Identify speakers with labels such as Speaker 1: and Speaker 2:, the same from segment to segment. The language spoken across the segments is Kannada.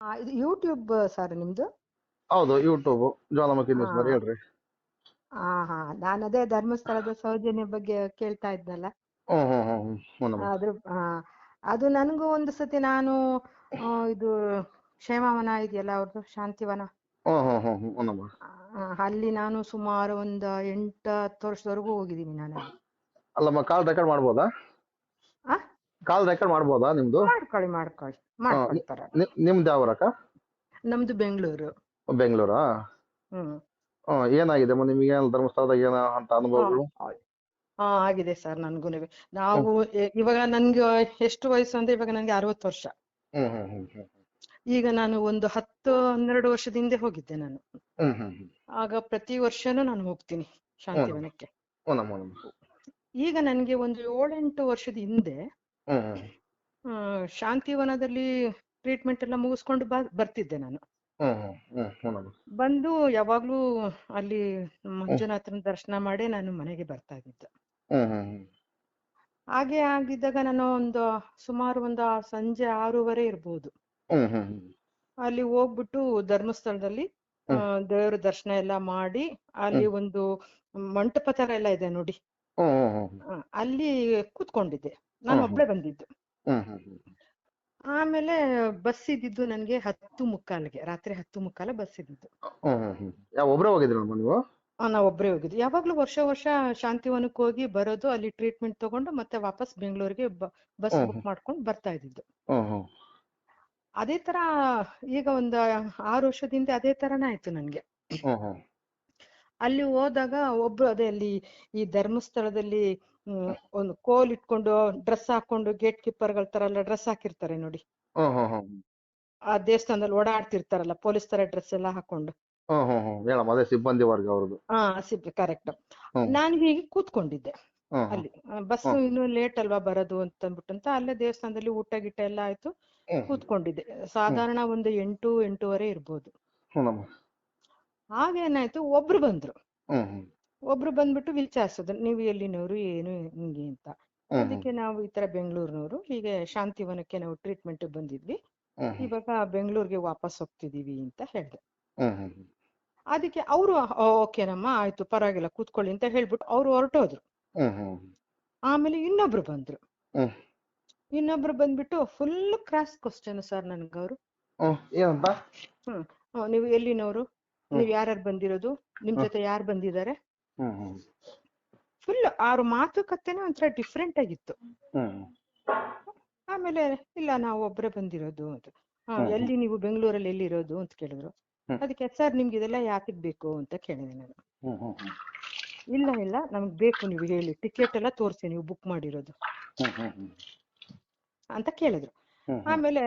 Speaker 1: ಇದು ಯೂಟ್ಯೂಬ್ ಸರ್ ನಿಮ್ದು?
Speaker 2: ಹೌದು ಯೂಟ್ಯೂಬ್ ಜ್ವಾಲಾಮುಖಿ ನ್ಯೂಸ್. ಬರೀ ಹೇಳ್ರಿ.
Speaker 1: ಹಾ ಹಾ ನಾನು ಅದೇ ಧರ್ಮಸ್ಥಳದ ಸೌಜನ್ಯ ಬಗ್ಗೆ ಕೇಳ್ತಾ ಇದ್ನಲ್ಲ.
Speaker 2: ಹ್ಮ್ ಹ್ಮ್ ಹ್ಮ್ ಹ್ಮ್ ಹ್ಞೂನಮ್ಮ
Speaker 1: ಅದ್ರ ಆ, ಅದು ನನಗೂ ಒಂದು ಸತಿ ನಾನು ಆ, ಇದು ಕ್ಷೇಮವನ ಇದೆಯಲ್ಲ ಅವ್ರದ್ದು ಶಾಂತಿವನ.
Speaker 2: ಹ್ಮ್ ಹ್ಮ್ ಹ್ಮ್ ಹ್ಮ್ ಹ್ಞೂನಮ್ಮ
Speaker 1: ಆ, ಅಲ್ಲಿ ನಾನು ಸುಮಾರು ಒಂದ್ ಎಂಟು ಹತ್ತು ವರ್ಷದವರೆಗೂ ಹೋಗಿದ್ದೀನಿ ನಾನು ಅಲ್ಲಿ.
Speaker 2: ಅಲ್ಲಮ್ಮ ಕಾಲ್ ರೆಕಾರ್ಡ್ ಮಾಡ್ಬೋದಾ?
Speaker 1: ಆ?
Speaker 2: ಕಾಲ್ ರೆಕಾರ್ಡ್ ಮಾಡ್ಬೋದಾ ನಿಮ್ದು?
Speaker 1: ಮಾಡ್ಕೊಳ್ಳಿ ಮಾಡ್ಕೊಳ್ಳಿ.
Speaker 2: ನಿಮ್ದು ಯಾವ ಊರಕ್ಕ?
Speaker 1: ನಮ್ದು ಬೆಂಗಳೂರು.
Speaker 2: ಬೆಂಗಳೂರಾ?
Speaker 1: ಹ್ಮ್.
Speaker 2: ಹ್ಮ್ ಏನಾಗಿದೆ ನಿಮಗೆ ಧರ್ಮಸ್ಥಳದಾಗ ಏನ ಅಂತ ಅನುಭವಗಳು?
Speaker 1: ಹಾ ಆಗಿದೆ ಸರ್ ನನ್ಗೂ ನಾವು. ಇವಾಗ ನನ್ಗೆ ಎಷ್ಟು ವಯಸ್ಸು ಅಂದ್ರೆ ಇವಾಗ ನನ್ಗೆ ಅರವತ್ತು ವರ್ಷ. ಈಗ ನಾನು ಒಂದು ಹತ್ತು ಹನ್ನೆರಡು ವರ್ಷದ ಹಿಂದೆ ಹೋಗಿದ್ದೆ ನಾನು. ಆಗ ಪ್ರತಿ ವರ್ಷನೂ ನಾನು ಹೋಗ್ತೀನಿ ಶಾಂತಿವನಕ್ಕೆ ಈಗ ನನ್ಗೆ ಒಂದು ಏಳೆಂಟು ವರ್ಷದ ಹಿಂದೆ ಶಾಂತಿವನದಲ್ಲಿ ಟ್ರೀಟ್ಮೆಂಟ್ ಎಲ್ಲ ಮುಗಿಸ್ಕೊಂಡು ಬರ್ತಿದ್ದೆ ನಾನು. ಬಂದು ಯಾವಾಗ್ಲೂ ಅಲ್ಲಿ ಮಂಜುನಾಥನ ದರ್ಶನ ಮಾಡಿ ನಾನು ಮನೆಗೆ ಬರ್ತಾ
Speaker 2: ಇದ್ದೆ.
Speaker 1: ಹಾಗೆ ಆಗಿದ್ದಾಗ ನಾನು ಒಂದು ಸುಮಾರು ಒಂದು ಸಂಜೆ ಆರೂವರೆ ಇರ್ಬೋದು. ಅಲ್ಲಿ ಹೋಗ್ಬಿಟ್ಟು ಧರ್ಮಸ್ಥಳದಲ್ಲಿ ದೇವರ ದರ್ಶನ ಎಲ್ಲ ಮಾಡಿ ಅಲ್ಲಿ ಒಂದು ಮಂಟಪ ತರ ಎಲ್ಲ ಇದೆ ನೋಡಿ. ಅಲ್ಲಿ ಕೂತ್ಕೊಂಡಿದ್ದೆ. ನಾನು. ಒಬ್ಳೆ ಬಂದಿದ್ದು. ಆಮೇಲೆ ಬಸ್ ಇದ್ದಿದ್ದು ನನಗೆ ಹತ್ತು ಮುಕ್ಕಾಲಿಗೆ ರಾತ್ರಿ ಹತ್ತು ಮುಕ್ಕಾಲ ಬಸ್ ಇದ್ದಿದ್ದು.
Speaker 2: ಯಾವ ಒಬ್ರೇ ಹೋಗಿದ್ರಮ್ಮ ನೀವು?
Speaker 1: ನಾವು ಒಬ್ರೇ ಹೋಗಿದ್ದು ಯಾವಾಗ್ಲೂ ವರ್ಷ ವರ್ಷ ಶಾಂತಿವನಕ್ಕೆ ಹೋಗಿ ಬರೋದು ಅಲ್ಲಿ ಟ್ರೀಟ್ಮೆಂಟ್ ತಗೊಂಡು ಮತ್ತೆ ವಾಪಸ್ ಬೆಂಗಳೂರಿಗೆ ಬಸ್ ಬುಕ್ ಮಾಡ್ಕೊಂಡು ಬರ್ತಾ ಇದ್ದಿದ್ದು. ಅದೇ ತರ ಈಗ ಒಂದು ಆರು ವರ್ಷದಿಂದ ಅದೇ ತರನೇ ಆಯ್ತು ನನ್ಗೆ. ಅಲ್ಲಿ ಹೋದಾಗ ಒಬ್ರು ಅದೇ ಅಲ್ಲಿ ಈ ಧರ್ಮಸ್ಥಳದಲ್ಲಿ ಒಂದು ಕೋಲ್ ಇಟ್ಕೊಂಡು ಡ್ರೆಸ್ ಹಾಕೊಂಡು ಗೇಟ್ ಕೀಪರ್ಗಳ ತರ ಎಲ್ಲ ಡ್ರೆಸ್ ಹಾಕಿರ್ತಾರೆ ನೋಡಿ. ಆ ದೇವಸ್ಥಾನದಲ್ಲಿ ಓಡಾಡ್ತಿರ್ತಾರಲ್ಲ ಪೊಲೀಸ್ ತರ ಡ್ರೆಸ್ ಎಲ್ಲ ಹಾಕೊಂಡು.
Speaker 2: ಅದೇ ಸಿಬ್ಬಂದಿ ವರ್ಗ ಅವ್ರದ್ದು.
Speaker 1: ಹಾ ಕರೆಕ್ಟ್. ನಾನು ಹೀಗೆ ಕೂತ್ಕೊಂಡಿದ್ದೆ ಅಲ್ಲಿ. ಬಸ್ ಇನ್ನು ಲೇಟ್ ಅಲ್ವಾ ಬರೋದು ಅಂತ ಅಂದ್ಬಿಟ್ಟು ಅಂತ ಅಲ್ಲೇ ದೇವಸ್ಥಾನದಲ್ಲಿ ಊಟ ಗೀಟ ಎಲ್ಲ ಆಯ್ತು ಕೂತ್ಕೊಂಡಿದ್ದೆ. ಸಾಧಾರಣ ಒಂದು ಎಂಟು ಎಂಟೂವರೆ ಇರ್ಬೋದು. ಆಗ ಏನಾಯ್ತು ಒಬ್ರು ಬಂದ್ರು. ಒಬ್ರು ಬಂದ್ಬಿಟ್ಟು ವಿಚಾರಿಸೋದು ನೀವು ಎಲ್ಲಿನವರು ಏನು ಹಿಂಗೆ ಅಂತ. ಅದಕ್ಕೆ ನಾವು ಈ ತರ ಬೆಂಗಳೂರಿನವರು ಹೀಗೆ ಶಾಂತಿವನಕ್ಕೆ ನಾವು ಟ್ರೀಟ್ಮೆಂಟ್ ಬಂದಿದ್ವಿ. ಇವಾಗ ಬೆಂಗಳೂರಿಗೆ ವಾಪಸ್ ಹೋಗ್ತಿದೀವಿ ಅಂತ ಹೇಳ್ದೆ. ಅದಕ್ಕೆ ಅವರು ಓಕೆನಮ್ಮ ಆಯ್ತು ಪರವಾಗಿಲ್ಲ ಕೂತ್ಕೊಳ್ಳಿ ಅಂತ ಹೇಳ್ಬಿಟ್ಟು ಅವ್ರು ಹೊರಟೋದ್ರು. ಆಮೇಲೆ ಇನ್ನೊಬ್ರು ಬಂದ್ರು. ಇನ್ನೊಬ್ರು ಬಂದ್ಬಿಟ್ಟು ಫುಲ್ ಕ್ರಾಸ್ ಕ್ವಶನ್ ಸರ್ ನನ್ಗವ್ರು. ನೀವು ಎಲ್ಲಿನವರು? ನೀವ್ ಯಾರ್ಯಾರು ಬಂದಿರೋದು? ನಿಮ್ ಜೊತೆ ಯಾರು ಬಂದಿದ್ದಾರೆ? ಫುಲ್ ಅವ್ರ ಮಾತುಕತೆನೇ ಒಂಥರ ಡಿಫ್ರೆಂಟ್ ಆಗಿತ್ತು. ಆಮೇಲೆ ಇಲ್ಲ ನಾವು ಒಬ್ರೇ ಬಂದಿರೋದು ಅಂತ. ಎಲ್ಲಿ ನೀವು ಬೆಂಗಳೂರಲ್ಲಿ ಎಲ್ಲಿರೋದು ಅಂತ ಕೇಳಿದ್ರು. ಅದಕ್ಕೆ ಸರ್ ನಿಮ್ಗೆ ಇದೆಲ್ಲ ಯಾಕೆ ಬೇಕು? ಅಂತ ಕೇಳಿದೆ ನಾನು. ಇಲ್ಲ ಇಲ್ಲ ನಮ್ಗೆ ಬೇಕು ನೀವು ಹೇಳಿ. ಟಿಕೆಟ್ ಎಲ್ಲ ತೋರಿಸಿ ನೀವು ಬುಕ್ ಮಾಡಿರೋದು. ಅಂತ ಕೇಳಿದ್ರು. ಆಮೇಲೆ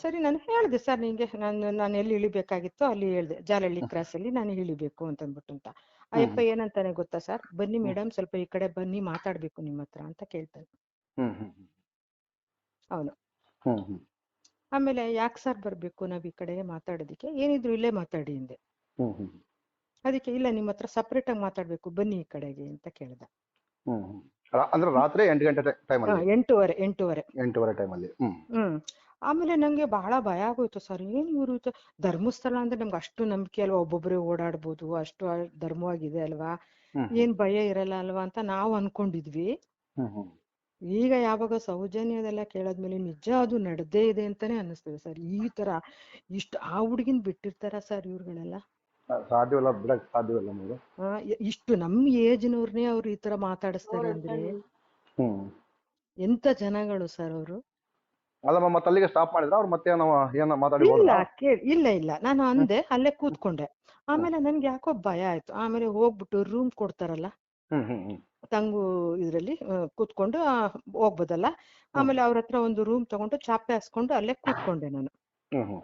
Speaker 1: ಸರಿ ನಾನು ಹೇಳಿದೆ ಸರ್ ನಿಂಗೆ ನಾನು ನಾನು ಎಲ್ಲಿ ಇಳಿಬೇಕಾಗಿತ್ತು ಅಲ್ಲಿ ಹೇಳ್ದೆ. ಜಾಲಹಳ್ಳಿ ಕ್ರಾಸ್ ಅಲ್ಲಿ ನಾನು ಇಳಿಬೇಕು ಅಂತ ಅಂದ್ಬಿಟ್ಟು ಅಂತ. ಅಯ್ಯಪ್ಪ ಏನಂತಾನೆ ಗೊತ್ತಾ ಸರ್? ಬನ್ನಿ ಮೇಡಮ್ ಸ್ವಲ್ಪ ಈ ಕಡೆ ಬನ್ನಿ ಮಾತಾಡ್ಬೇಕು ನಿಮ್ಮ ಹತ್ರ ಅಂತ ಕೇಳ್ತಾನೆ. ಅವನು ಆಮೇಲೆ ಯಾಕೆ ಸರ್ ಬರ್ಬೇಕು ನಾವ್ ಈ ಕಡೆ ಮಾತಾಡೋದಿಕ್ಕೆ? ಏನಿದ್ರು ಇಲ್ಲೇ ಮಾತಾಡಿ ಹಿಂದೆ
Speaker 2: ಹ್ಮ್
Speaker 1: ಅದಕ್ಕೆ ಇಲ್ಲ ನಿಮ್ಮ ಹತ್ರ ಸಪ್ರೇಟ್ ಆಗಿ ಮಾತಾಡ್ಬೇಕು ಬನ್ನಿ ಈ ಕಡೆಗೆ ಅಂತ ಕೇಳ್ದ.
Speaker 2: ಅಂದ್ರೆ ರಾತ್ರಿ ಎಂಟು ಗಂಟೆ ಟೈಮ್ ಅಲ್ಲಿ
Speaker 1: ಎಂಟೂವರೆ ಎಂಟೂವರೆ.
Speaker 2: ಎಂಟೂವರೆ ಟೈಮ್ ಅಲ್ಲಿ ಹ್ಮ್.
Speaker 1: ಆಮೇಲೆ ನಂಗೆ ಬಹಳ ಭಯ ಆಗೋಯ್ತು ಸರ್. ಏನ್ ಇವ್ರು ಧರ್ಮಸ್ಥಳ ಅಂದ್ರೆ ನಮ್ಗೆ ಅಷ್ಟು ನಂಬಿಕೆ ಅಲ್ವಾ? ಒಬ್ಬೊಬ್ಬರೇ ಓಡಾಡ್ಬೋದು ಅಷ್ಟು ಧರ್ಮವಾಗಿದೆ ಅಲ್ವಾ? ಏನ್ ಭಯ ಇರಲ್ಲ ಅಲ್ವಾ ಅಂತ ನಾವು ಅನ್ಕೊಂಡಿದ್ವಿ. ಈಗ ಯಾವಾಗ ಸೌಜನ್ಯದೆಲ್ಲ ಕೇಳಾದ್ಮೇಲೆ ನಿಜ ಅದು ನಡೆದೇ ಇದೆ ಅಂತಾನೆ ಅನ್ನಿಸ್ತದೆ ಸರ್. ಈ ತರ ಇಷ್ಟ ಆ ಹುಡುಗಿನ್ ಬಿಟ್ಟಿರ್ತಾರ ಸರ್ ಇವ್ರುಗಳೆಲ್ಲ?
Speaker 2: ಸಾಧ್ಯವಿಲ್ಲ ಬಿಡಕ್ ಸಾಧ್ಯವಿಲ್ಲ ನಮಗೆ.
Speaker 1: ಆ, ಎ- ಇಷ್ಟು ನಮ್ ಏಜ್ನವ್ರನ್ನೇ ಅವ್ರು ಈ ತರ ಮಾತಾಡಿಸ್ತಾರೆ ಅಂದ್ರೆ
Speaker 2: ಹ್ಮ್.
Speaker 1: ಎಂತ ಜನಗಳು ಸರ್ ಅವರು?
Speaker 2: ಅಲ್ಲಮ್ಮ ಮತ್ತೆ ಅಲ್ಲಿಗೆ ಸ್ಟಾಪ್ ಮಾಡಿದ್ರ ಅವ್ರು ಮತ್ತೆ ಏನೋ ಏನೋ ಮಾತಾಡಿ
Speaker 1: ಇಲ್ಲ
Speaker 2: ಹೋದ್ರ?
Speaker 1: ಕೇಳಿ ಇಲ್ಲ ಇಲ್ಲ. ನಾನು ಅಂದೆ ಅಲ್ಲೇ ಕೂತ್ಕೊಂಡೆ. ಆಮೇಲೆ ನನ್ಗೆ ಯಾಕೋ ಭಯ ಆಯ್ತು. ಆಮೇಲೆ ಹೋಗ್ಬಿಟ್ಟು ರೂಮ್ ಕೊಡ್ತಾರಲ್ಲ?
Speaker 2: ಹ್ಮ್ ಹ್ಮ್ ಹ್ಮ್.
Speaker 1: ತಂಗು ಇದ್ರಲ್ಲಿ ಆ, ಕೂತ್ಕೊಂಡು ಆ, ಹೋಗ್ಬೋದಲ್ಲ? ಆಮೇಲೆ ಅವ್ರ ಹತ್ರ ಒಂದು ರೂಮ್ ತಗೊಂಡು ಚಾಪೆ ಹಾಸ್ಕೊಂಡು ಅಲ್ಲೇ ಕೂತ್ಕೊಂಡೆ ನಾನು.
Speaker 2: ಹ್ಮ್ ಹ್ಮ್.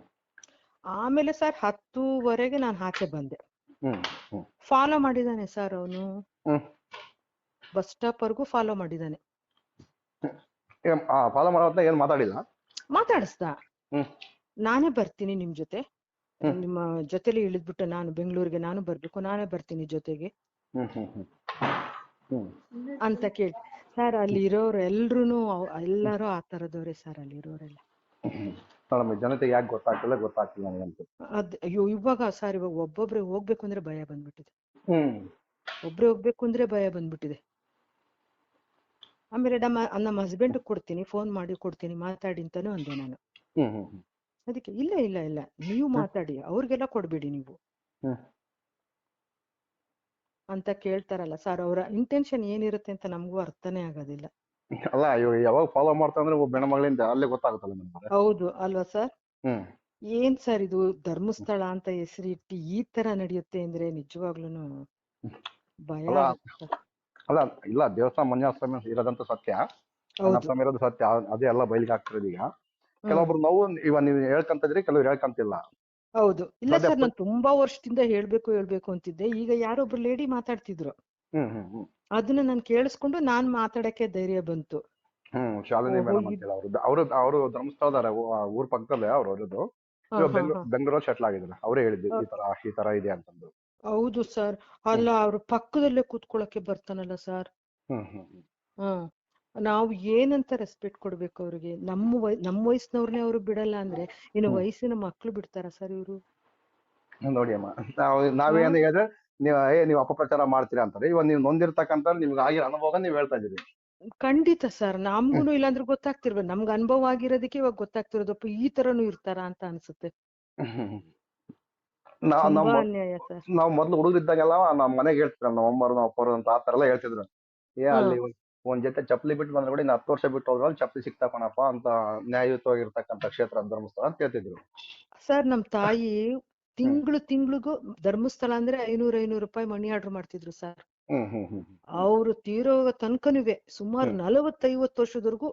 Speaker 1: ಆಮೇಲೆ ಸರ್ ಹತ್ತೂವರೆಗೆ ನಾನು ಆಚೆ ಬಂದೆ. ಫಾಲೋ ಮಾಡಿದಾನೆ ಸರ್ ಅವನು. ಬಸ್ ಸ್ಟಾಪ್ ವರ್ಗೂ ಫಾಲೋ ಮಾಡಿದಾನೆ.
Speaker 2: ಫಾಲೋ ಮಾಡೋ ಏನ್ ಮಾತಾಡಿಲ್ಲ?
Speaker 1: ಮಾತಾಡಿಸ್ದ. ನಾನೇ ಬರ್ತೀನಿ ನಿಮ್ ಜೊತೆ. ನಿಮ್ಮ ಜೊತೆಲಿ ಇಳಿದ್ಬಿಟ್ಟು ನಾನು ಬೆಂಗಳೂರಿಗೆ ನಾನು ಬರ್ಬೇಕು ನಾನೇ ಬರ್ತೀನಿ ಜೊತೆಗೆ. ಅಂತ ಕೇಳಿ. ಸರ್ ಅಲ್ಲಿ ಇರೋರು ಎಲ್ರುನು ಎಲ್ಲಾರು ಎಲ್ಲರೂ ಆ ತರದವ್ರೆ ಸರ್ ಅಲ್ಲಿ ಇರೋರೆಲ್ಲ
Speaker 2: ಹ್ಮ್. ಜನತೆ ಯಾಕೆ ಗೊತ್ತಾಗ್ತಿಲ್ಲ ಗೊತ್ತಾಗ್ತಿಲ್ಲ ನನಗಂತೂ
Speaker 1: ಅದ್ ಅಯ್ಯೋ ಇವಾಗ ಸರ್ ಇವಾಗ ಒಬ್ಬೊಬ್ರೆ ಹೋಗ್ಬೇಕು ಅಂದ್ರೆ ಭಯ ಬಂದ್ಬಿಟ್ಟಿದೆ.
Speaker 2: ಹ್ಮ್.
Speaker 1: ಒಬ್ರೇ ಹೋಗ್ಬೇಕು ಅಂದ್ರೆ ಭಯ ಬಂದ್ಬಿಟ್ಟಿದೆ. ಆಮೇಲೆ ನಮ್ಮ ನಮ್ಮ ಹಸ್ಬೆಂಡ್ ಕೊಡ್ತೀನಿ ಫೋನ್ ಮಾಡಿ ಕೊಡ್ತೀನಿ ಮಾತಾಡಿ ಅಂತಾನು ಅಂದೆ ನಾನು.
Speaker 2: ಹ್ಮ್ ಹ್ಮ್ ಹ್ಮ್.
Speaker 1: ಅದಕ್ಕೆ ಇಲ್ಲ ಇಲ್ಲ ಇಲ್ಲ. ನೀವು ಮಾತಾಡಿ ಅವ್ರಿಗೆಲ್ಲ ಕೊಡ್ಬೇಡಿ ನೀವು.
Speaker 2: ಹ್ಮ್.
Speaker 1: ಅಂತ ಕೇಳ್ತಾರಲ್ಲ ಸರ್ ಅವರ ಇಂಟೆನ್ಷನ್ ಏನಿರುತ್ತೆ ಅಂತ ನಮಗೂ ಅರ್ಥನೇ ಆಗೋದಿಲ್ಲ.
Speaker 2: ಅಲ್ಲ ಇವಾಗ ಯಾವಾಗ ಫಾಲೋ ಮಾಡ್ತಾ ಅಂದ್ರೆ ಒಬ್ಬ ಹೆಣ್ಮಗಳಿಂದ ಅಲ್ಲೇ ಗೊತ್ತಾಗುತ್ತಲ್ಲ
Speaker 1: ಹೌದು ಅಲ್ವಾ ಸರ್?
Speaker 2: ಹ್ಮ್.
Speaker 1: ಏನ್ ಸರ್ ಇದು ಧರ್ಮಸ್ಥಳ ಅಂತ ಹೆಸರಿಟ್ಟು ಈ ತರ ನಡೆಯುತ್ತೆ ಅಂದ್ರೆ ನಿಜವಾಗ್ಲೂನು ಭಯ
Speaker 2: ಅಲ್ಲ,
Speaker 1: ಆಗುತ್ತೆ
Speaker 2: ಅಲ್ಲ ಇಲ್ಲ ದೇವಸ್ಥಾನ ಮಂಜುನಾಥ ಇರೋದಂತ ಸತ್ಯ.
Speaker 1: ಹೌದು.
Speaker 2: ಇರೋದು ಸತ್ಯ. ಅದ್- ಎಲ್ಲ ಬಯಲಿಗೆ ಆಗ್ತಿರೋದು ಈಗ.
Speaker 1: ಹ್ಮ್.
Speaker 2: ಕೆಲವೊಬ್ರು ನಾವು ಇವಾಗ ನೀವು ಹೇಳ್ಕಂತಿದ್ರಿ ಕೆಲವ್ರು ಹೇಳ್ಕಂತಿಲ್ಲ.
Speaker 1: ಹೌದು. ಇಲ್ಲ ಸರ್ ನಾನು ತುಂಬಾ ವರ್ಷದಿಂದ ಹೇಳ್ಬೇಕು ಹೇಳ್ಬೇಕು ಅಂತಿದ್ದೆ. ಈಗ ಯಾರೊಬ್ರು ಲೇಡಿ ಮಾತಾಡ್ತಿದ್ರು. ಅದನ್ನ ನಾನು ಕೇಳಿಸ್ಕೊಂಡು ನಾನ್ ಮಾತಾಡಕ್ಕೆ ಧೈರ್ಯ ಬಂತು.
Speaker 2: ಹ್ಮ್ ಶಾಲಿನಿ ಮೇಡಮ್ ಅಂತೇಳಿ ಅವರು ಅವರು ಊ- ಊರ್ ಪಕ್ಕದಲ್ಲೇ ಅವ್ರು ಇರೋದು ಬೆಂಗಳೂರು ಸೆಟ್ಲ್ ಆಗಿದ್ದಾರೆ. ಅವರೇ ಹೇಳಿದ್ದು ಈ ತರ ಈ ತರ ಇದೆ ಅಂತಂದು.
Speaker 1: ಹೌದು ಸರ್. ಅಲ್ಲ ಅವ್ರ ಪಕ್ಕದಲ್ಲೇ ಕೂತ್ಕೊಳ್ಳಕ್ಕೆ ಬರ್ತಾನಲ್ಲ ಸರ್.
Speaker 2: ಹ್ಮ್
Speaker 1: ನಾವು ಏನಂತ ರೆಸ್ಪೆಕ್ಟ್ ಕೊಡ್ಬೇಕು ಅವ್ರಿಗೆ? ನಮ್ಮ ವಯ ನಮ್ಮ ವಯಸ್ಸಿನವ್ರನ್ನೇ ಅವ್ರು ಬಿಡಲ್ಲ ಅಂದ್ರೆ ಇನ್ನು. ವಯಸ್ಸಿನ ಮಕ್ಳು ಬಿಡ್ತಾರ ಸರ್ ಇವ್ರು?
Speaker 2: ನೋಡಿ ಅಮ್ಮ ನಾವು ನಾವೇನ್ ಹೇಳಿದ್ರೆ ನೀವು ಏ ನೀವು ಅಪಪ್ರಚಾರ ಮಾಡ್ತೀರಾ ಅಂತಾರೆ. ಇವಾಗ ನೀವು ನೊಂದಿರ್ತಕ್ಕಂಥ ನಿಮ್ಗೆ ಆಗಿರೋ ಅನುಭವ ನೀವು ಹೇಳ್ತಾ ಇದ್ದೀರಿ.
Speaker 1: ಖಂಡಿತ ಸರ್. ನಮ್ಗೂನು ಇಲ್ಲಾಂದ್ರೆ ಗೊತ್ತಾಗ್ತಿರ್ಬೇಕು. ನಮ್ಗೆ ಅನುಭವ ಆಗಿರೋದಕ್ಕೆ ಇವಾಗ ಗೊತ್ತಾಗ್ತಿರೋದಪ್ಪ ಈ ತರನು ಇರ್ತಾರ ಅಂತ ಅನ್ಸುತ್ತೆ.
Speaker 2: ನಾವ್
Speaker 1: ತುಂಬಾ
Speaker 2: ನಮ್ಮ
Speaker 1: ಅನ್ಯಾಯ ಸರ್.
Speaker 2: ನಾವ್ ಮೊದ್ಲು ಹುಡುಗರಿದ್ದಾಗೆಲ್ಲ ನಮ್ ಮನೆಗೆ ಹೇಳ್ತಿದ್ರು. ನಮ್ಮ ಅಮ್ಮರು ನಮ್ಮ ಅಪ್ಪರು ಅಂತ ಆತರ ತರ ಎಲ್ಲ ಹೇಳ್ತಿದ್ರು. ಏ ಅಲ್ಲಿ ಒಂದ್- ಒಂದ್ ಜೊತೆ ಚಪ್ಪಲಿ ಬಿಟ್ಟು ಬಂದ್ರೆ ಕೂಡ ಇನ್ನು ಹತ್ತು ವರ್ಷ ಬಿಟ್ಟು ಹೋದ್ರಲ್ಲಿ ಚಪ್ಪಲಿ ಸಿಗ್ತಾ ಕಣಪ್ಪ ಅಂತ ನ್ಯಾಯಯುತವಾಗಿರ್ತಕ್ಕಂಥ ಕ್ಷೇತ್ರ ಧರ್ಮಸ್ಥಳ ಅಂತ ಹೇಳ್ತಿದ್ರು.
Speaker 1: ಸರ್ ನಮ್ ತಾಯಿ ತಿಂಗಳು ತಿಂಗಳಿಗೂ ಧರ್ಮಸ್ಥಳ ಅಂದ್ರೆ ಐನೂರ್ ಐನೂರು ರೂಪಾಯಿ ಮನಿ ಆರ್ಡರ್ ಮಾಡ್ತಿದ್ರು ಸರ್ ಅವ್ರು ತೀರೋ ತನಕನುವೆ ಸುಮಾರು. ನಲವತ್ತೈವತ್ತು ವರ್ಷದವರೆಗೂ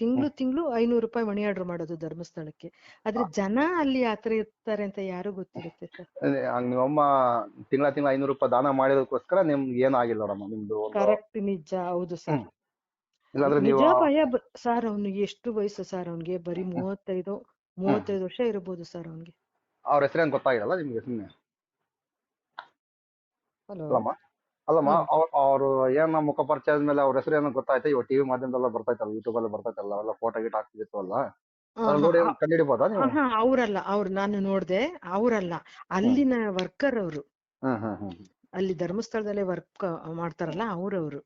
Speaker 1: ತಿಂಗಳು ತಿಂಗಳು ಐನೂರು ರೂಪಾಯಿ ಮನಿ ಆರ್ಡರ್ ಮಾಡೋದು ಧರ್ಮಸ್ಥಳಕ್ಕೆ. ಆದ್ರೆ ಜನ ಅಲ್ಲಿ ಆತರ ಇರ್ತಾರೆ ಅಂತ ಯಾರು ಗೊತ್ತಿರುತ್ತೆ
Speaker 2: ನಿಮ್ಮಮ್ಮ ತಿಂಗಳ ತಿಂಗಳ ಐನೂರು ರೂಪಾಯಿ ದಾನ ಮಾಡಿದಕ್ಕೋಸ್ಕರ ನಿಮ್ಗೆ ಏನಾಗಿಲ್ಲ ನಿಮ್ದು
Speaker 1: ಕರೆಕ್ಟ್ ನಿಜ ಹೌದು ಸರ್ ನಿಜ ಭಯ ಸರ್ ಅವ್ನಿಗೆ ಎಷ್ಟು ವಯಸ್ಸು ಸರ್ ಅವ್ನಿಗೆ? ಬರೀ ಮೂವತ್ತೈದು ಮೂವತ್ತೈದು ವರ್ಷ ಇರಬಹುದು ಸರ್ ಅವ್ನಿಗೆ.
Speaker 2: ಅವ್ರ ಹೆಸರೇನ್ ಗೊತ್ತಾಗಿರಲ್ಲ ನಿಮ್ಗೆ ಸುಮ್ನೆ? ಅಲ್ಲಮ್ಮ? ಅಲ್ಲಮ್ಮ ಅವರು ಏನ ಮುಖ ಪರಿಚಯ ಆದ್ಮೇಲೆ ಅವ್ರ ಹೆಸರು ಏನೋ ಗೊತ್ತಾಯ್ತು? ಇವಾಗ ಟಿವಿ ಮಾಧ್ಯಮದಲ್ಲ ಬರ್ತೈತಲ್ಲ ಯೂಟ್ಯೂಬ್ ಅಲ್ಲಿ ಬರ್ತೈತಲ್ಲ ಅವೆಲ್ಲ ಫೋಟೋ ಗಿಟ್ ಹಾಕ್ತಿತ್ತು ಅಲ್ಲ? ನೋಡಿ ನೀವು?
Speaker 1: ಅವ್ರಲ್ಲ ಅವ್ರು ನಾನು ನೋಡ್ದೆ ಅವ್ರಲ್ಲ. ಅಲ್ಲಿನ ವರ್ಕರ್ ಅವರು. ಅಲ್ಲಿ ಧರ್ಮಸ್ಥಳದಲ್ಲೇ ವರ್ಕ್ ಮಾಡ್ತಾರಲ್ಲ ಅವ್ರವ್ರು.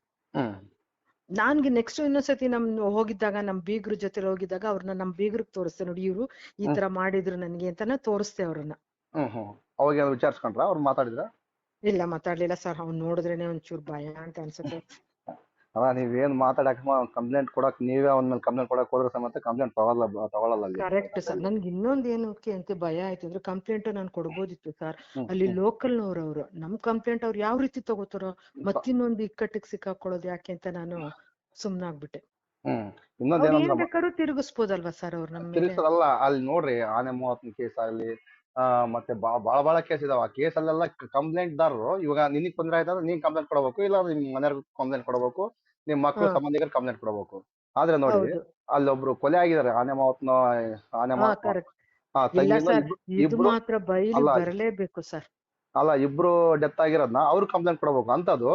Speaker 1: ನನ್ಗೆ ನೆಕ್ಸ್ಟ್ ಇನ್ನೊಂದ್ಸತಿ ನಮ್ ಹೋಗಿದ್ದಾಗ ನಮ್ ಬೀಗ್ರ ಜೊತೆ ಹೋಗಿದ್ದಾಗ ಅವ್ರನ್ನ ನಮ್ ಬೀಗ್ರಿಗೆ ತೋರಿಸ್ತೆ ನೋಡಿ ಇವ್ರು ಈ ತರ ಮಾಡಿದ್ರು ನನ್ಗೆ ಅಂತಾನೆ ತೋರಿಸ್ತೆ ಅವ್ರನ್ನ.
Speaker 2: ಅವಾಗ ವಿಚಾರಿಸ್ಕೊಂಡ್ರ? ಅವ್ರು ಮಾತಾಡಿದ್ರ?
Speaker 1: ಇಲ್ಲ ಮಾತಾಡ್ಲಿಲ್ಲ ಸರ್. ಅವ್ನ್ ನೋಡಿದ್ರೇನೆ ಒಂಚೂರ್ ಭಯ ಅಂತ ಅನ್ಸುತ್ತೆ.
Speaker 2: ಅಲ್ಲ ಏನ್ ಮಾತಾಡಕ್ ಕಂಪ್ಲೇಂಟ್ ಕೊಡಕ್ ನೀವೇ ಅವನ ಮೇಲೆ ಕಂಪ್ಲೇಂಟ್ ಕೊಡಕ್ ಹೋದ್ರೆ ಸಮೇತ ಕಂಪ್ಲೇಂಟ್ ತಗೊಳಲ್ಲ ತಗೊಳಲ್ಲ ಅಲ್ಲಿ.
Speaker 1: ಕರೆಕ್ಟ್ ಸರ್ ನನ್ಗೆ ಇನ್ನೊಂದ್ ಏನಕ್ಕೆ ಅಂತ ಭಯ ಆಯ್ತು ಅಂದ್ರೆ ಕಂಪ್ಲೇಂಟ್ ನಾನು ಕೊಡ್ಬೋದಿತ್ತು ಸರ್ ಅಲ್ಲಿ
Speaker 2: ಲೋಕಲ್
Speaker 1: ಲೋಕಲ್ನವ್ರು ಅವ್ರು ನಮ್ ಕಂಪ್ಲೇಂಟ್ ಅವ್ರು ಯಾವ ರೀತಿ ತಗೋತಾರೋ ಮತ್ತಿನ್ನೊಂದು ಇಕ್ಕಟ್ಟಿಗೆ ಸಿಕ್ಕಾಕೊಳ್ಳೋದು ಯಾಕೆ ಅಂತ ನಾನು ಸುಮ್ನಾಗ್ಬಿಟ್ಟೆ.
Speaker 2: ಹ್ಮ್. ಇನ್ನೊಂದೇನಂದ್ರೆ
Speaker 1: ಬೇಕಾದ್ರೂ ತಿರುಗಿಸ್ಬೋದಲ್ವಾ ಸರ್ ಅವ್ರ ನಮ್ಮ ಮೇಲೆ?
Speaker 2: ಅಲ್ಲಿ ನೋಡ್ರಿ ಆನೆ ಮೂವತ್ತನೇ ಕೇಸ್ ಆಗ್ಲಿ ಆ ಮತ್ತೆ ಬಾ- ಬಾಳ ಬಾಳ ಕೇಸ್ ಇದಾವ. ಆ ಕೇಸ್ ಅಲ್ಲೆಲ್ಲ ಕಂಪ್ಲೇಂಟ್ ದಾರರು ಇವಾಗ ನಿನಗ್ ತೊಂದ್ರೆ ಆಯ್ತಂದ್ರೆ ನೀನ್ ಕಂಪ್ಲೇಂಟ್ ಕೊಡಬೇಕು ಇಲ್ಲ ನಿಮ್ ಮನೆಯವ್ರಿಗೆ ಕಂಪ್ಲೇಂಟ್ ಕೊಡಬೇಕು. ನಿಮ್ ಮಕ್ಳು
Speaker 1: ಹಾ.
Speaker 2: ಸಂಬಂಧಿಕರು ಕಂಪ್ಲೇಂಟ್ ಕೊಡಬೇಕು. ಆದ್ರೆ ನೋಡಿ
Speaker 1: ಹೌದು.
Speaker 2: ಅಲ್ಲೊಬ್ರು ಕೊಲೆ ಆಗಿದ್ದಾರೆ ಆನೆ ಮಾವತ್ನ ಆನೆ
Speaker 1: ಹಾ
Speaker 2: ಮಾವತ್ನ.
Speaker 1: ಕರೆಕ್ಟ್
Speaker 2: ಆ
Speaker 1: ಇಲ್ಲ
Speaker 2: ತಂಗಿನ
Speaker 1: ಸರ್
Speaker 2: ಇಬ್ರು-
Speaker 1: ಇದು
Speaker 2: ಇಬ್ರು
Speaker 1: ಮಾತ್ರ ಬಯಲಿಗೆ
Speaker 2: ಅಲ್ಲ.
Speaker 1: ಬರಲೇಬೇಕು ಸರ್.
Speaker 2: ಅಲ್ಲ ಇಬ್ರು ಡೆತ್ ಆಗಿರೋದ್ನ ಅವ್ರು ಕಂಪ್ಲೇಂಟ್ ಕೊಡಬೇಕು. ಅಂತದ್ದು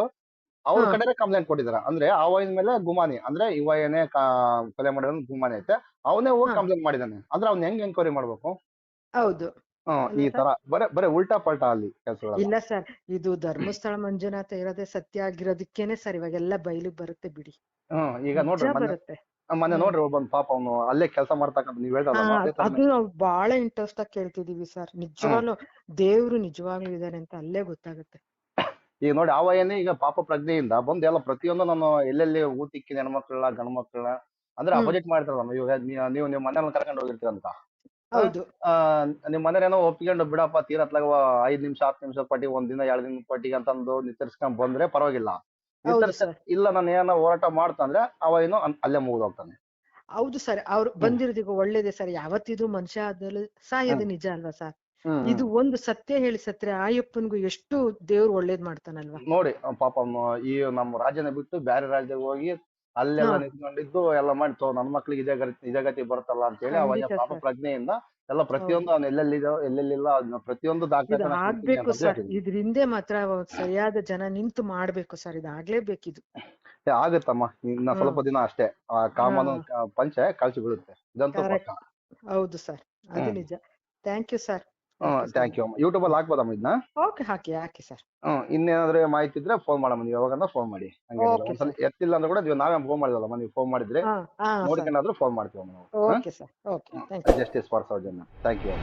Speaker 2: ಅವ್ರ
Speaker 1: ಹಾ.
Speaker 2: ಕಡೆನೇ ಕಂಪ್ಲೇಂಟ್ ಕೊಟ್ಟಿದ್ದಾರೆ ಅಂದ್ರೆ ಆ ವಯನ ಮೇಲೆ ಗುಮಾನಿ ಅಂದ್ರೆ ಇವ ಏನೇ ಕಾ- ಕೊಲೆ ಮಾಡಿರೋನ್ ಗುಮಾನಿ ಐತೆ. ಅವನೇ ಹೋಗಿ
Speaker 1: ಹಾ.
Speaker 2: ಕಂಪ್ಲೇಂಟ್ ಮಾಡಿದಾನೆ ಅಂದ್ರೆ ಅವ್ನ ಹೆಂಗ್ ಎನ್ಕ್ವೈರಿ ಮಾಡ್ಬೇಕು?
Speaker 1: ಹೌದು.
Speaker 2: ಹ್ಮ್ ಈ ತರ. ಬರೇ ಬರೇ ಉಲ್ಟಾ ಪಲ್ಟಾ ಅಲ್ಲಿ
Speaker 1: ಇಲ್ಲ ಸರ್ ಇದು ಧರ್ಮಸ್ಥಳ ಮಂಜುನಾಥ ಇರೋದೇ ಸತ್ಯ ಆಗಿರೋದಕ್ಕೇನೆ ಸರ್ ಇವಾಗೆಲ್ಲ ಬಯಲು ಬರುತ್ತೆ ಬಿಡಿ.
Speaker 2: ಹ್ಮ್ ಈಗ
Speaker 1: ನಿಜ
Speaker 2: ನೋಡ್ರಿ ಮೊನ್ನೆ
Speaker 1: ಬರುತ್ತೆ.
Speaker 2: ಮೊನ್ನೆ ನೋಡ್ರಿ ಒಬ್ಬನ್ ಪಾಪ ಅವನು ಅಲ್ಲೇ ಕೆಲಸ ಮಾಡ್ತಕ್ಕಂಥ ನೀವ್
Speaker 1: ಹಾ
Speaker 2: ಅದು
Speaker 1: ನಾವು ಬಹಳ ಇಂಟ್ರೆಸ್ಟ್ ಆಗಿ ಕೇಳ್ತಿದೀವಿ ಸರ್. ನಿಜವಾಗ್ಲು ದೇವ್ರು ನಿಜವಾಗ್ಲೂ ಇದಾರೆ ಅಂತ ಅಲ್ಲೇ ಗೊತ್ತಾಗುತ್ತೆ.
Speaker 2: ಈಗ ನೋಡಿ ಆ ವಯನೇ ಈಗ ಪಾಪ ಪ್ರಜ್ಞೆಯಿಂದ ಬಂದು ಎಲ್ಲ ಪ್ರತಿಯೊಂದು ನಾನು ಎಲ್ಲೆಲ್ಲಿ ಊತಿಕ್ಕಿನ ಹೆಣ್ಮಕ್ಳ ಗಂಡ್ ಮಕ್ಳನ್ನ ಅಂದ್ರೆ
Speaker 1: ಹ್ಮ್.
Speaker 2: ಅಪೋಸಿಟ್ ಮಾಡ್ತಾರಲ್ಲ ಇವಾಗ ನೀ- ನೀವು ನಿಮ್ ಮನೆಯವ್ರನ್ನ ಕರ್ಕೊಂಡು ಹೋಗಿರ್ತೀರಂತ.
Speaker 1: ಹೌದು.
Speaker 2: ನಿಮ್ ಏನೋ ಒಪ್ಕೊಂಡು ಬಿಡಪ್ಪ ತೀರ ಐದ್ ನಿಮಿಷ ಹತ್ತು ನಿಮಿಷ ಪಟ್ಟಿ ಒಂದ್ ದಿನ ಎರಡ್ ದಿನ ಪಟ್ಟಿಗೆ ಅಂತಂದು ನಿತರ್ಸ್ಕೊಂಡ್ ಬಂದ್ರೆ ಪರವಾಗಿಲ್ಲ. ಇಲ್ಲ ನಾನು ಏನೋ ಹೋರಾಟ ಮಾಡ್ತಂದ್ರೆ ಅವ ಏನೋ ಅಲ್ಲೇ ಮುಗಿದು ಹೋಗ್ತಾನೆ
Speaker 1: ಹೌದು ಸರ್ ಅವ್ರು ಬಂದಿರೋದು ಈಗ ಒಳ್ಳೇದೇ ಸರ್. ಯಾವತ್ತಿದ್ರು ಮನುಷ್ಯ ಆದ್ಮೇಲೆ ಸಾಯೋದು ನಿಜ ಅಲ್ವಾ ಸರ್? ಇದು ಒಂದು ಸತ್ಯ ಹೇಳಿ ಸತ್ರೆ ಆಯಪ್ಪನ್ಗೂ ಎಷ್ಟು ದೇವ್ರು ಒಳ್ಳೇದ್ ಮಾಡ್ತಾನಲ್ವಾ?
Speaker 2: ನೋಡಿ ಪಾಪ ಈ ನಮ್ಮ ರಾಜ್ಯನ ಬಿಟ್ಟು ಬೇರೆ ರಾಜ್ಯಕ್ಕೆ ಹೋಗಿ ಅಲ್ಲೆಲ್ಲ. ನಿಂತ್ಕೊಂಡಿದ್ದು ಎಲ್ಲ ಮಾಡಿ ತೋ ನನ್ನ ಮಕ್ಳಿಗೆ ಇದೇ ಗತಿ ಇದೇ ಗತಿ ಬರುತ್ತಲ್ಲ ಅಂತ ಹೇಳಿ ಅವನ
Speaker 1: ಖಂಡಿತ
Speaker 2: ಪಾಪ
Speaker 1: ಸರ್.
Speaker 2: ಪ್ರಜ್ಞೆಯಿಂದ ಎಲ್ಲ ಪ್ರತಿಯೊಂದು ಅವ್ನು ಎಲ್ಲೆಲ್ಲಿದೋ ಎಲ್ಲೆಲ್ಲಿಲ್ಲ ಅದನ್ನ ಪ್ರತಿಯೊಂದು
Speaker 1: ಇದು
Speaker 2: ದಾಖಲೆ
Speaker 1: ಆಗ್ಬೇಕು ಸರ್. ಇದ್ರ ಹಿಂದೆ ಮಾತ್ರ ಸರಿಯಾದ ಜನ ನಿಂತು ಮಾಡ್ಬೇಕು ಸರ್. ಇದು ಆಗ್ಲೇಬೇಕಿದು
Speaker 2: ಆಗತ್ತಮ್ಮ. ಇನ್ನ
Speaker 1: ಹ್ಮ್.
Speaker 2: ಸ್ವಲ್ಪ ದಿನ ಅಷ್ಟೇ. ಆ ಕಾಮನ್
Speaker 1: ಹಾ.
Speaker 2: ಪಂಚೆ ಕಳ್ಸಿ ಬೀಳುತ್ತೆ ಇದಂತೂ
Speaker 1: ಹೌದು ಸರ್. ಅದು
Speaker 2: ಹ್ಮ್.
Speaker 1: ನಿಜ. Thank you sir
Speaker 2: hmm thank you YouTube ಅಲ್ಲಿ ಹಾಕ್ಬೋದಮ್ಮ ಇದನ್ನ
Speaker 1: ಓಕೆ ಹಾಕಿ ಹಾಕಿ ಸರ್
Speaker 2: ಹ್ಮ್ ಇನ್ನೇನಾದ್ರೆ ಮಾಹಿತಿ ಇದ್ರೆ ಫೋನ್ ಮಾಡಮ್ಮ. ನೀವು ಯಾವಾಗ ಫೋನ್ ಮಾಡಿ. ಹಂಗೇನಿಲ್ಲ.
Speaker 1: Okay,
Speaker 2: ಒಂದ್ಸಲ ಎತ್ತಿಲ್ಲ ಅಂದ್ರೆ ಕೂಡ ನೀವು ನಾವೇ ಫೋನ್ ಮಾಡಿದಲ್ಲಮ್ಮ. ನೀವು ಫೋನ್ ಮಾಡಿದ್ರೆ
Speaker 1: ಹಾ ಹಾ
Speaker 2: ನೋಡ್ಕೊಂಡಾದ್ರೂ ಫೋನ್ ಮಾಡ್ತೀವಮ್ಮ ನಾವು.
Speaker 1: Okay sir okay thank you
Speaker 2: justice for Soujanya thank you